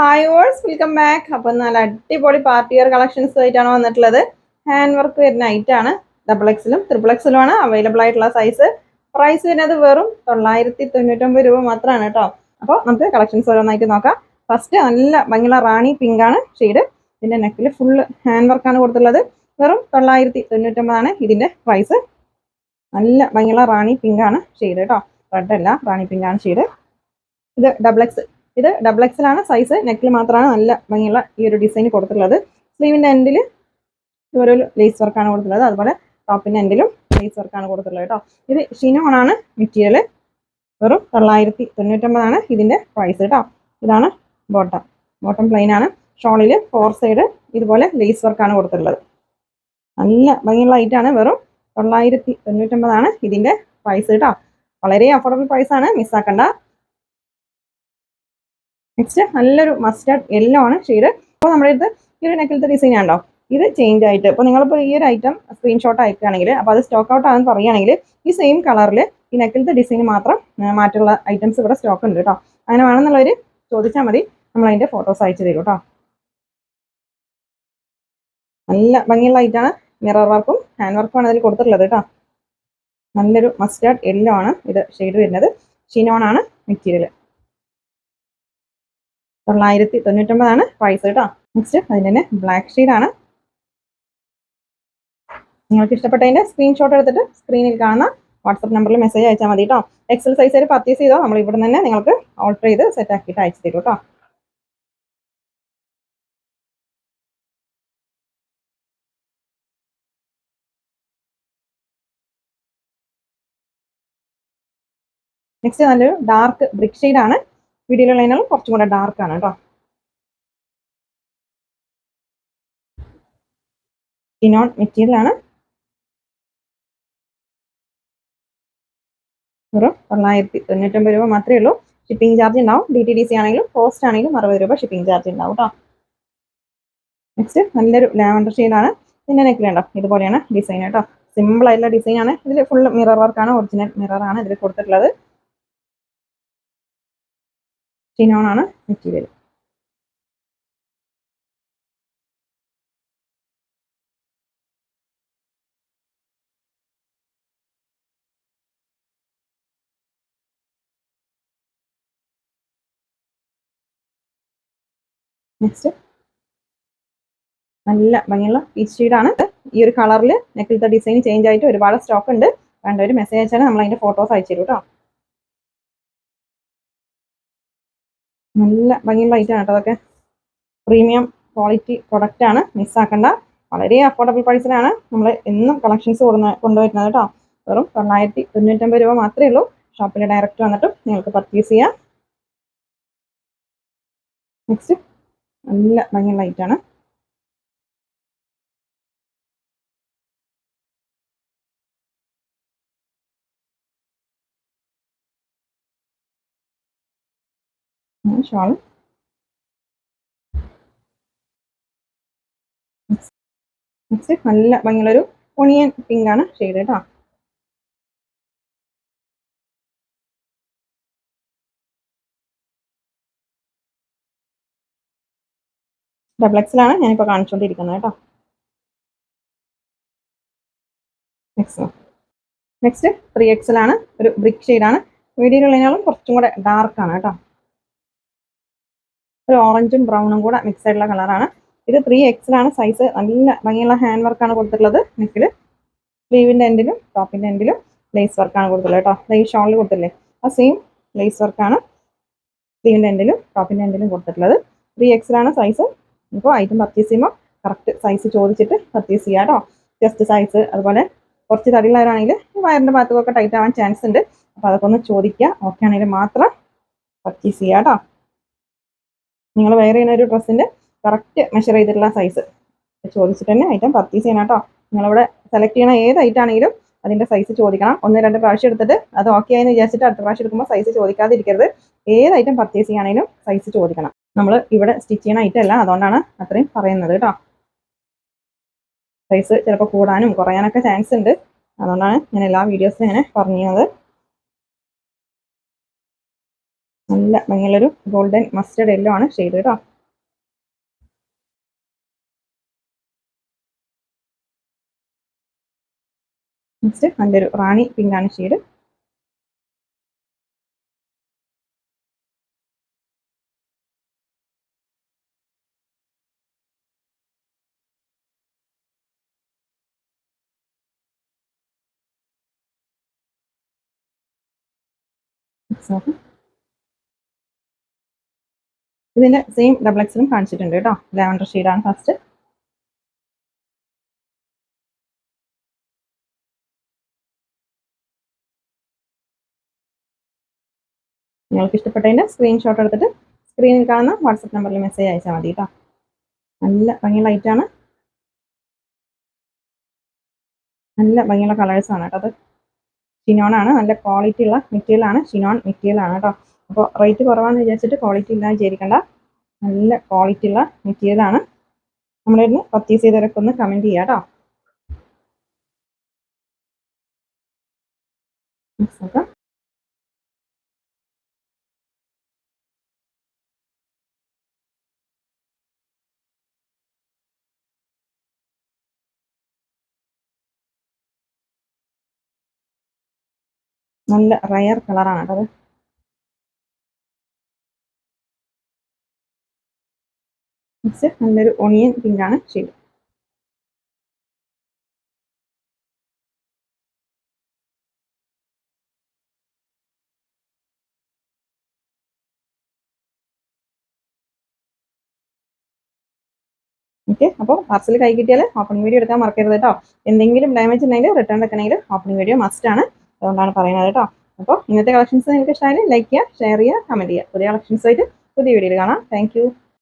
Hi verse welcome back അപ്പം നല്ല അടിപൊളി പാർട്ടി വെയർ കളക്ഷൻസ് ആയിട്ടാണ് വന്നിട്ടുള്ളത്. ഹാൻഡ് വർക്ക് വരുന്ന ഐറ്റം ആണ്. ഡബിൾ എക്സിലും ട്രിപ്പിൾ എക്സിലും ആണ് അവൈലബിൾ ആയിട്ടുള്ള സൈസ് പ്രൈസ് വരുന്നത് വെറും തൊള്ളായിരത്തി തൊണ്ണൂറ്റൊമ്പത് രൂപ മാത്രമാണ് കേട്ടോ അപ്പോൾ നമുക്ക് കളക്ഷൻസ് ഓരോന്നായിട്ട് നോക്കാം. ഫസ്റ്റ് നല്ല ഭംഗിയുള്ള റാണി പിങ്ക് ആണ് ഷെയ്ഡ് ഇതിന്റെ നെക്കിൽ ഫുള്ള് ഹാൻഡ് വർക്കാണ് കൊടുത്തുള്ളത് വെറും തൊള്ളായിരത്തി തൊണ്ണൂറ്റൊമ്പതാണ് ഇതിന്റെ പ്രൈസ് നല്ല ഭംഗിയുള്ള റാണി പിങ്ക് ആണ് ഷെയ്ഡ് കേട്ടോ റെഡ് അല്ല റാണി പിങ്കാണ് ഷെയ്ഡ് ഇത് ഡബിൾ എക്സ് ഇത് ഡബിൾ എക്സലാണ് സൈസ് നെക്കിൽ മാത്രമാണ് നല്ല ഭംഗിയുള്ള ഈ ഒരു ഡിസൈൻ കൊടുത്തിട്ടുള്ളത്. സ്ലീവിന്റെ എൻഡിൽ ഒരു ലേസ് വർക്കാണ് കൊടുത്തിട്ടുള്ളത്. അതുപോലെ ടോപ്പിന്റെ എൻഡിലും ലേസ് വർക്കാണ് കൊടുത്തിട്ടുള്ളത് കേട്ടോ ഇത് ഷിനോൺ ആണ് മെറ്റീരിയൽ വെറും തൊള്ളായിരത്തി തൊണ്ണൂറ്റൊമ്പതാണ് ഇതിന്റെ പ്രൈസ് കേട്ടോ ഇതാണ് ബോട്ടം ബോട്ടം പ്ലെയിൻ ആണ്. ഷോളിൽ ഫോർ സൈഡ് ഇതുപോലെ ലേസ് വർക്കാണ് കൊടുത്തിട്ടുള്ളത്. നല്ല ഭംഗിയുള്ള ഐറ്റാണ് വെറും തൊള്ളായിരത്തി തൊണ്ണൂറ്റൊമ്പതാണ് ഇതിന്റെ പ്രൈസ് കേട്ടോ വളരെ അഫോർഡബിൾ പ്രൈസാണ് മിസ്സാക്കണ്ട നെക്സ്റ്റ് നല്ലൊരു മസ്റ്റാർഡ് യെല്ലോ ആണ് ഷെയ്ഡ് അപ്പോൾ നമ്മുടെ അടുത്ത് ഈ ഒരു നെക്കിലത്തെ ഡിസൈൻ ആണോ ഇത് ചേഞ്ച് ആയിട്ട് ഇപ്പോൾ നിങ്ങളിപ്പോൾ ഈ ഒരു ഐറ്റം സ്ക്രീൻഷോട്ട് അയക്കുകയാണെങ്കിൽ അപ്പോൾ അത് സ്റ്റോക്ക് ഔട്ട് ആണെന്ന് പറയുകയാണെങ്കിൽ ഈ സെയിം കളറിൽ ഈ നെക്കിലത്തെ ഡിസൈൻ മാത്രം മാറ്റുള്ള ഐറ്റംസ് ഇവിടെ സ്റ്റോക്ക് ഉണ്ട് കേട്ടോ. അങ്ങനെ വേണമെന്നുള്ളവർ ചോദിച്ചാൽ മതി. നമ്മൾ അതിന്റെ ഫോട്ടോസ് അയച്ചു തരും കേട്ടോ. നല്ല ഭംഗിയുള്ള ഐറ്റാണ് മിറർ വർക്കും ഹാൻഡ് വർക്കും ആണ് അതിൽ കൊടുത്തിട്ടുള്ളത് കേട്ടോ. നല്ലൊരു മസ്റ്റാർഡ് യെല്ലോ ആണ് ഇത് ഷെയ്ഡ് വരുന്നത്. ഷിനോൺ ആണ് മെറ്റീരിയൽ തൊള്ളായിരത്തി തൊണ്ണൂറ്റൊമ്പതാണ് പ്രൈസ് കേട്ടോ. നെക്സ്റ്റ് അതിന് തന്നെ ബ്ലാക്ക് ആണ്. നിങ്ങൾക്ക് ഇഷ്ടപ്പെട്ടതിന്റെ സ്ക്രീൻഷോട്ട് എടുത്തിട്ട് സ്ക്രീനിൽ കാണുന്ന വാട്സപ്പ് നമ്പറിൽ മെസ്സേജ് അയച്ചാൽ മതി കേട്ടോ എക്സൽ സൈസ് ഒരു പർച്ചേസ് ചെയ്തോ നമ്മൾ ഇവിടെ തന്നെ നിങ്ങൾക്ക് ഓർഡർ ചെയ്ത് സെറ്റ് ആക്കിയിട്ട് അയച്ചു തരും കേട്ടോ നെക്സ്റ്റ് നല്ലൊരു ഡാർക്ക് ആണ്. വീഡിയോയിലുള്ളതിനാലും കുറച്ചും കൂടെ ഡാർക്ക് ആണ് കേട്ടോ ഇനോൺ മെറ്റീരിയൽ ആണ്. വെറും തൊള്ളായിരത്തി തൊണ്ണൂറ്റൊമ്പത് രൂപ മാത്രമേ ഉള്ളൂ. ഷിപ്പിംഗ് ചാർജ് ഉണ്ടാവും. ഡി ടി ഡി സി ആണെങ്കിലും പോസ്റ്റ് ആണെങ്കിലും അറുപത് രൂപ ഷിപ്പിംഗ് ചാർജ് ഉണ്ടാവും കേട്ടോ നെക്സ്റ്റ് നല്ലൊരു ലാവൻഡർ ഷെയ്ഡാണ് ഇതിന്റെ നെക്കിലുണ്ടോ ഇതുപോലെയാണ് ഡിസൈൻ കേട്ടോ സിമ്പിൾ ആയിട്ടുള്ള ഡിസൈൻ ആണ്. ഇതിൽ ഫുൾ മിറർ വർക്കാണ് ഒറിജിനൽ മിറർ ആണ് ഇതിൽ കൊടുത്തിട്ടുള്ളത്. ഷിനോൺ ആണ് മെറ്റീരിയൽ നെക്സ്റ്റ് നല്ല ഭംഗിയുള്ള പീച്ച് ഷീഡാണ് ഈ ഒരു കളറിൽ നെക്കിലത്തെ ഡിസൈൻ ചേഞ്ച് ആയിട്ട് ഒരുപാട് സ്റ്റോക്ക് ഉണ്ട്. വേണ്ട ഒരു മെസ്സേജ് അയച്ചാൽ നമ്മൾ അതിന്റെ ഫോട്ടോസ് അയച്ചു തരും കേട്ടോ നല്ല ഭംഗിയുള്ള ആണ് കേട്ടോ അതൊക്കെ. പ്രീമിയം ക്വാളിറ്റി പ്രൊഡക്റ്റ് ആണ്. മിസ്സാക്കണ്ട വളരെ അഫോർഡബിൾ പ്രൈസിലാണ് നമ്മൾ എന്നും കളക്ഷൻസ് കൊടുന്ന കൊണ്ടുവരുന്നത് കേട്ടോ. വെറും തൊള്ളായിരത്തി തൊണ്ണൂറ്റമ്പത് രൂപ മാത്രമേ ഉള്ളൂ. ഷോപ്പിൽ ഡയറക്റ്റ് വന്നിട്ടും നിങ്ങൾക്ക് പർച്ചേസ് ചെയ്യാം. നെക്സ്റ്റ് നല്ല ഭംഗിയുള്ള ഐറ്റം ആണ് ഷാൾ നെക്സ്റ്റ് നല്ല ഭംഗിയുള്ളൊരു ഒണിയൻ ആണ് ഷെയ്ഡ് കേട്ടോ ഡബിൾ എക്സിലാണ് ഞാനിപ്പോൾ കാണിച്ചുകൊണ്ടിരിക്കുന്നത് കേട്ടോ. നെക്സ്റ്റ് നെക്സ്റ്റ് ത്രീ എക്സിലാണ് ഒരു ബ്രിക്ക് ഷെയ്ഡാണ് വീഡിയോയിലുള്ളതിനാളും കുറച്ചും കൂടെ ആണ് കേട്ടോ. ഒരു ഓറഞ്ചും ബ്രൗണും കൂടെ മിക്സ് ആയിട്ടുള്ള കളറാണ് ഇത് ത്രീ എക്സിലാണ് സൈസ് നല്ല ഭംഗിയുള്ള ഹാൻഡ് വർക്കാണ് കൊടുത്തിട്ടുള്ളത്. നെക്കിൽ സ്ലീവിന്റെ എൻഡിലും ടോപ്പിന്റെ എൻഡിലും ലേസ് വർക്കാണ് കൊടുത്തിട്ടുള്ളത് കേട്ടോ. ഈ ഷോളിൽ കൊടുത്തില്ലേ? ആ സെയിം ലേസ് വർക്കാണ് സ്ലീവിന്റെ എൻഡിലും ടോപ്പിന്റെ എൻഡിലും കൊടുത്തിട്ടുള്ളത്. ത്രീ എക്സിലാണ് സൈസ് ഇപ്പോൾ ഐറ്റം പർച്ചേസ് ചെയ്യുമ്പോൾ കറക്റ്റ് സൈസ് ചോദിച്ചിട്ട് പർച്ചേസ് ചെയ്യാം കേട്ടോ. ജസ്റ്റ് സൈസ് അതുപോലെ കുറച്ച് തടിയുള്ളവരാണെങ്കിൽ വയറിന്റെ ഭാഗത്തൊക്കെ ടൈറ്റ് ആവാൻ ചാൻസ് ഉണ്ട്. അപ്പോൾ അതൊക്കെ ഒന്ന് ചോദിക്കുക ഓക്കെ ആണെങ്കിൽ മാത്രം പർച്ചേസ് ചെയ്യാം കേട്ടോ. നിങ്ങൾ വെയർ ചെയ്യുന്ന ഒരു ഡ്രസ്സിന്റെ കറക്റ്റ് മെഷർ ചെയ്തിട്ടുള്ള സൈസ് ചോദിച്ചിട്ട് തന്നെ ഐറ്റം പർച്ചേസ് ചെയ്യണം കേട്ടോ നിങ്ങളിവിടെ സെലക്ട് ചെയ്യണ ഏത് ഐറ്റം ആണെങ്കിലും അതിന്റെ സൈസ് ചോദിക്കണം. ഒന്ന് രണ്ട് പ്രാവശ്യം എടുത്തിട്ട് അത് ഓക്കെ ആയെന്ന് വിചാരിച്ചിട്ട് അടുത്ത പ്രാവശ്യം എടുക്കുമ്പോൾ സൈസ് ചോദിക്കാതിരിക്കരുത്. ഏത് ഐറ്റം പർച്ചേസ് ചെയ്യുകയാണെങ്കിലും സൈസ് ചോദിക്കണം. നമ്മൾ ഇവിടെ സ്റ്റിച്ച് ചെയ്യണ ഐറ്റം അല്ല. അതുകൊണ്ടാണ് അത്രയും പറയുന്നത് കേട്ടോ സൈസ് ചിലപ്പോൾ കൂടാനും കുറയാനൊക്കെ ചാൻസ് ഉണ്ട്. അതുകൊണ്ടാണ് ഞാൻ എല്ലാ വീഡിയോസിലും ഇങ്ങനെ പറഞ്ഞത് നല്ല മേലൊരു ഗോൾഡൻ മസ്റ്റേഡ് യെല്ലോ ആണ് ഷെയ്ഡ് കേട്ടോ. നെക്സ്റ്റ് നല്ലൊരു റാണി പിങ്ക് ആണ് ഷെയ്ഡ് നെക്സ്റ്റ് നോക്കാം. ഇതിന്റെ സെയിം ഡബിൾ എക്സലും കാണിച്ചിട്ടുണ്ട് കേട്ടോ. ലാവൻഡർ ഷെയ്ഡാണ് ഫസ്റ്റ് നിങ്ങൾക്ക് ഇഷ്ടപ്പെട്ടതിന്റെ സ്ക്രീൻഷോട്ട് എടുത്തിട്ട് സ്ക്രീനിൽ കാണുന്ന വാട്സപ്പ് നമ്പറിൽ മെസ്സേജ് അയച്ചാൽ മതി കേട്ടോ. നല്ല ഭംഗിയുള്ള ആണ്. നല്ല ഭംഗിയുള്ള കളേഴ്സ് ആണ് കേട്ടോ അത്. ആണ്. നല്ല ക്വാളിറ്റി ഉള്ള മെറ്റീരിയൽ ആണ്. ഷിനോൺ മെറ്റീരിയൽ ആണ് കേട്ടോ. അപ്പോൾ റേറ്റ് കുറവാണെന്ന് വിചാരിച്ചിട്ട് ക്വാളിറ്റി ഇല്ലാതെ വിചാരിക്കേണ്ട. നല്ല ക്വാളിറ്റി ഉള്ള മെറ്റീരിയലാണ് ആണ്. നമ്മളിരുന്ന് പർച്ചേസ് ചെയ്തവരൊക്കെ ഒന്ന് കമന്റ് ചെയ്യാം കേട്ടോ നല്ല റയർ കളറാണ് കേട്ടോ അത്. നെക്സ്റ്റ് നല്ലൊരു ഒണിയൻ പിങ്കാണ് ഷെയ്ഡ് ഓക്കെ അപ്പോൾ പാർസൽ കൈ കിട്ടിയാൽ ഓപ്പണിംഗ് വീഡിയോ എടുക്കാൻ മറക്കരുത് കേട്ടോ. എന്തെങ്കിലും ഡാമേജ് ഉണ്ടെങ്കിൽ റിട്ടേൺ എടുക്കണമെങ്കിൽ ഓപ്പണിംഗ് വീഡിയോ മസ്റ്റ് ആണ്. അതുകൊണ്ടാണ് പറയുന്നത് കേട്ടോ. അപ്പോൾ ഇന്നത്തെ കളക്ഷൻസ് നിങ്ങൾക്ക് ഇഷ്ടമായാലും ലൈക്ക് ചെയ്യുക ഷെയർ ചെയ്യുക കമന്റ് ചെയ്യുക. പുതിയ കളക്ഷൻസ് ആയിട്ട് പുതിയ വീഡിയോയിൽ കാണാം. താങ്ക്